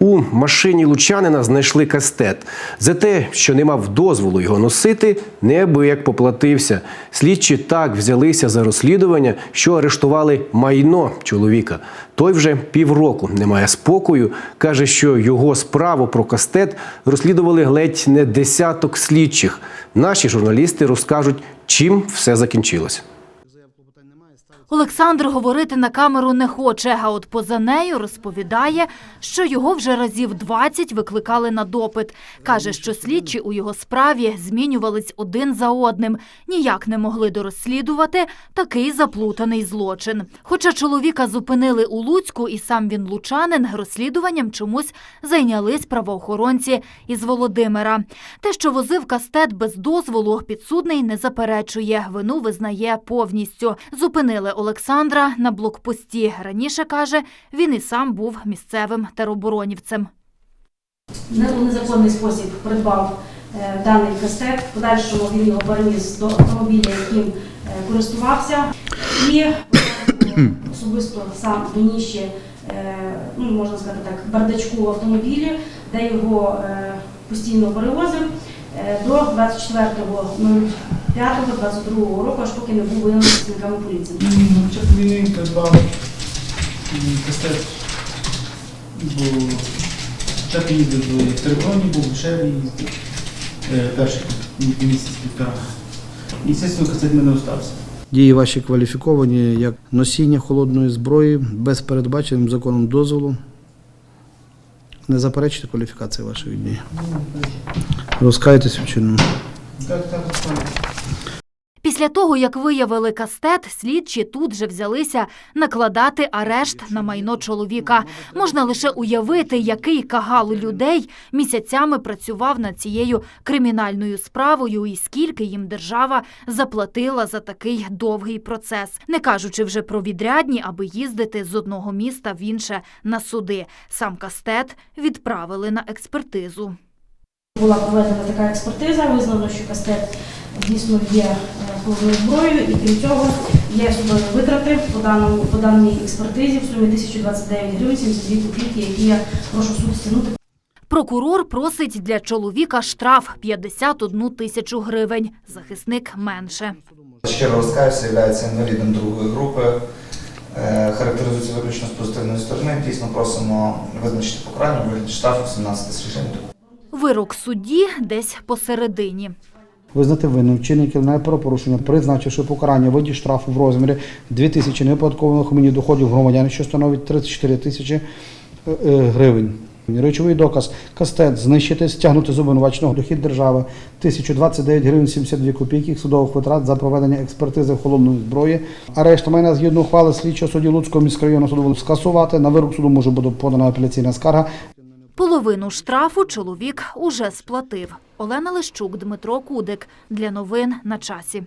У машині лучанина знайшли кастет. За те, що не мав дозволу його носити, неабияк поплатився. Слідчі так взялися за розслідування, що арештували майно чоловіка. Той вже півроку не має спокою. каже, що його справу про кастет розслідували ледь не десяток слідчих. Наші журналісти розкажуть, чим все закінчилося. Олександр говорити на камеру не хоче, а от поза нею розповідає, що його вже разів 20 викликали на допит. Каже, що слідчі у його справі змінювались один за одним, ніяк не могли дорозслідувати такий заплутаний злочин. Хоча чоловіка зупинили у Луцьку, і сам він лучанин, розслідуванням чомусь зайнялись правоохоронці із Володимира. Те, що возив кастет без дозволу, підсудний не заперечує. Вину визнає повністю. Зупинили зупинили Олександра на блокпості. Раніше каже, він і сам був місцевим тероборонівцем. У незаконний спосіб придбав е, даний кастет. Подальшому він його переніс до автомобіля, яким е, користувався, і е, особисто сам мені ще ну, можна сказати так, бардачку в автомобілі, де його постійно перевозив до 24.00. 5-22 року, аж поки не був виявлений працівниками поліції. На початку ну, війни придбав кастет, бо так їздив до Тереброні, був дешевле їздив е, перший місяць півтора. І звісно, кастет мене остався. Дії ваші кваліфіковані як носіння холодної зброї без передбаченим законом дозволу. Не заперечуйте кваліфікації вашої дії. Ну, Розкайтеся вчинено. Так, так, так. Після того, як виявили кастет, слідчі тут же взялися накладати арешт на майно чоловіка. Можна лише уявити, який кагал людей місяцями працював над цією кримінальною справою і скільки їм держава заплатила за такий довгий процес, не кажучи вже про відрядні, аби їздити з одного міста в інше на суди. Сам кастет відправили на експертизу. Була проведена така експертиза, визнано, що кастет дійсно є е, холодною зброєю, і крім цього є судові витрати по даному по даній експертизі в сумі 1029 гривень 72 копійки, які я прошу суд стягнути Прокурор просить для чоловіка штраф 51 тисячу гривень. Захисник менше. Щиро розкаюся, є інвалідом другої групи, е, характеризується виключно з позитивної сторони. Дійсно просимо визначити покарання у вигляді штрафу 17 тисяч гривень. Вирок судді десь посередині. Визнати винним вчинення кримінального правопорушення, призначивши покарання в виді штрафу в розмірі 2 тисячі неоподаткованих мені доходів громадян, що становить 34 тисячі е, е, гривень. Речовий доказ кастет знищити, стягнути з обвинуваченого дохід держави 1029 гривень 72 копійки судових витрат за проведення експертизи холодної зброї. Арешт майна згідно ухвали слідчого судді Луцького міськрайонного суду скасувати. На вирок суду може бути подана апеляційна скарга. Половину штрафу чоловік уже сплатив. Олена Лещук, Дмитро Кудик. Для новин на часі.